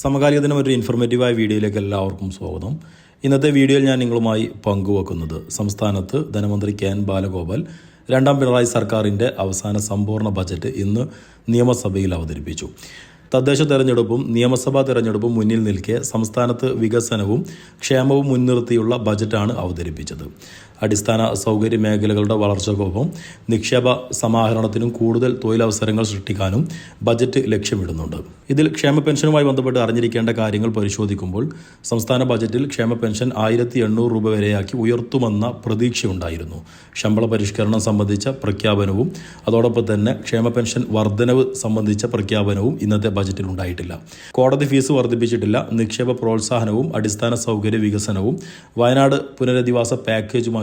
സമകാലിക ദിനം ഒരു ഇൻഫോർമേറ്റീവായ വീഡിയോയിലേക്ക് എല്ലാവർക്കും സ്വാഗതം. ഇന്നത്തെ വീഡിയോയിൽ ഞാൻ നിങ്ങളുമായി പങ്കുവെക്കുന്നത് സംസ്ഥാനത്ത് ധനമന്ത്രി കെ എൻ ബാലഗോപാൽ രണ്ടാം പിണറായി സർക്കാരിന്റെ അവസാന സമ്പൂർണ ബജറ്റ് ഇന്ന് നിയമസഭയിൽ അവതരിപ്പിച്ചു. തദ്ദേശ തെരഞ്ഞെടുപ്പും നിയമസഭാ തെരഞ്ഞെടുപ്പും മുന്നിൽ നിൽക്കെ സംസ്ഥാനത്ത് വികസനവും ക്ഷേമവും മുൻനിർത്തിയുള്ള ബജറ്റാണ് അവതരിപ്പിച്ചത്. അടിസ്ഥാന സൗകര്യ മേഖലകളുടെ വളർച്ചയ്ക്കൊപ്പം നിക്ഷേപ സമാഹരണത്തിനും കൂടുതൽ തൊഴിലവസരങ്ങൾ സൃഷ്ടിക്കാനും ബജറ്റ് ലക്ഷ്യമിടുന്നുണ്ട്. ഇതിൽ ക്ഷേമ പെൻഷനുമായി ബന്ധപ്പെട്ട് അറിഞ്ഞിരിക്കേണ്ട കാര്യങ്ങൾ പരിശോധിക്കുമ്പോൾ സംസ്ഥാന ബജറ്റിൽ ക്ഷേമ പെൻഷൻ ആയിരത്തി എണ്ണൂറ് രൂപ വരെയാക്കി ഉയർത്തുമെന്ന പ്രതീക്ഷയുണ്ടായിരുന്നു. ശമ്പള പരിഷ്കരണം സംബന്ധിച്ച പ്രഖ്യാപനവും അതോടൊപ്പം തന്നെ ക്ഷേമ പെൻഷൻ വർധനവ് സംബന്ധിച്ച പ്രഖ്യാപനവും ഇന്നത്തെ ബജറ്റിൽ ഉണ്ടായിട്ടില്ല. കോടതി ഫീസ് വർദ്ധിപ്പിച്ചിട്ടില്ല. നിക്ഷേപ പ്രോത്സാഹനവും അടിസ്ഥാന സൗകര്യ വികസനവും വയനാട് പുനരധിവാസ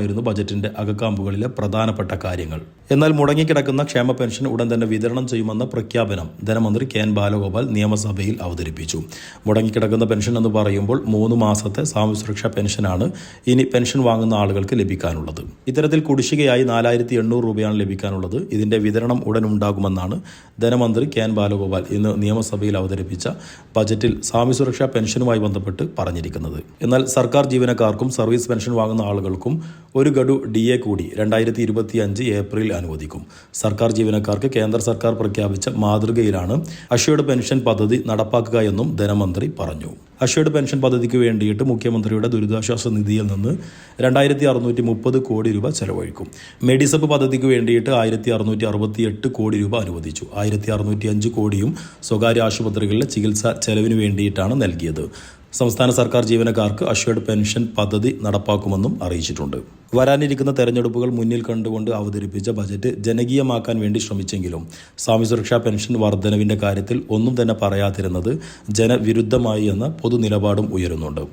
പാക്കേജുമായിരുന്നു ബജറ്റിന്റെ അകക്കാമ്പുകളിലെ പ്രധാനപ്പെട്ട കാര്യങ്ങൾ. എന്നാൽ മുടങ്ങിക്കിടക്കുന്ന ക്ഷേമ പെൻഷൻ ഉടൻ തന്നെ വിതരണം ചെയ്യുമെന്ന പ്രഖ്യാപനം ധനമന്ത്രി കെ എൻ ബാലഗോപാൽ നിയമസഭയിൽ അവതരിപ്പിച്ചു. മുടങ്ങിക്കിടക്കുന്ന പെൻഷൻ എന്ന് പറയുമ്പോൾ മൂന്ന് മാസത്തെ സാമൂഹ്യ സുരക്ഷാ പെൻഷനാണ് ഇനി പെൻഷൻ വാങ്ങുന്ന ആളുകൾക്ക് ലഭിക്കാനുള്ളത്. ഇത്തരത്തിൽ കുടിശ്ശികയായി നാലായിരത്തി എണ്ണൂറ് രൂപയാണ് ലഭിക്കാനുള്ളത്. ഇതിന്റെ വിതരണം ഉടൻ ഉണ്ടാകുമെന്നാണ് ധനമന്ത്രി കെ എൻ ബാലഗോപാൽ ഇന്ന് നിയമസഭയിൽ അവതരിപ്പിച്ച ബജറ്റിൽ സ്വാമി സുരക്ഷാ പെൻഷനുമായി ബന്ധപ്പെട്ട് പറഞ്ഞിരിക്കുന്നത്. എന്നാൽ സർക്കാർ ജീവനക്കാർക്കും സർവീസ് പെൻഷൻ വാങ്ങുന്ന ആളുകൾക്കും ഒരു ഗഡു ഡി എ കൂടി രണ്ടായിരത്തി ഇരുപത്തി അഞ്ച് ഏപ്രിൽ അനുവദിക്കും. സർക്കാർ ജീവനക്കാർക്ക് കേന്ദ്ര സർക്കാർ പ്രഖ്യാപിച്ച മാതൃകയിലാണ് അഷേർഡ് പെൻഷൻ പദ്ധതി നടപ്പാക്കുക എന്നും ധനമന്ത്രി പറഞ്ഞു. അഷേർഡ് പെൻഷൻ പദ്ധതിക്ക് വേണ്ടിയിട്ട് മുഖ്യമന്ത്രിയുടെ ദുരിതാശ്വാസ നിധിയിൽ നിന്ന് രണ്ടായിരത്തി അറുന്നൂറ്റി മുപ്പത് കോടി രൂപ ചെലവഴിക്കും. മെഡിസപ്പ് പദ്ധതിക്ക് വേണ്ടിയിട്ട് ആയിരത്തി അറുന്നൂറ്റി അറുപത്തി എട്ട് കോടി രൂപ അനുവദിച്ചു. ആയിരത്തി അറുന്നൂറ്റി അഞ്ച് കോടിയും സ്വകാര്യ ആശുപത്രികളിലെ ചികിത്സാ ചെലവിന് വേണ്ടിയിട്ടാണ് നൽകിയത്. സംസ്ഥാന സർക്കാർ ജീവനക്കാർക്ക് അഷ്വേർഡ് പെൻഷൻ പദ്ധതി നടപ്പാക്കുമെന്നും അറിയിച്ചിട്ടുണ്ട്. വരാനിരിക്കുന്ന തെരഞ്ഞെടുപ്പുകൾ മുന്നിൽ കണ്ടുകൊണ്ട് അവതരിപ്പിച്ച ബജറ്റ് ജനകീയമാക്കാൻ വേണ്ടി ശ്രമിച്ചെങ്കിലും സാമൂഹ്യ സുരക്ഷാ പെൻഷൻ വർധനവിന്റെ കാര്യത്തിൽ ഒന്നും തന്നെ പറയാതിരുന്നത് ജനവിരുദ്ധമായി എന്ന പൊതുനിലപാടും ഉയരുന്നുണ്ട്.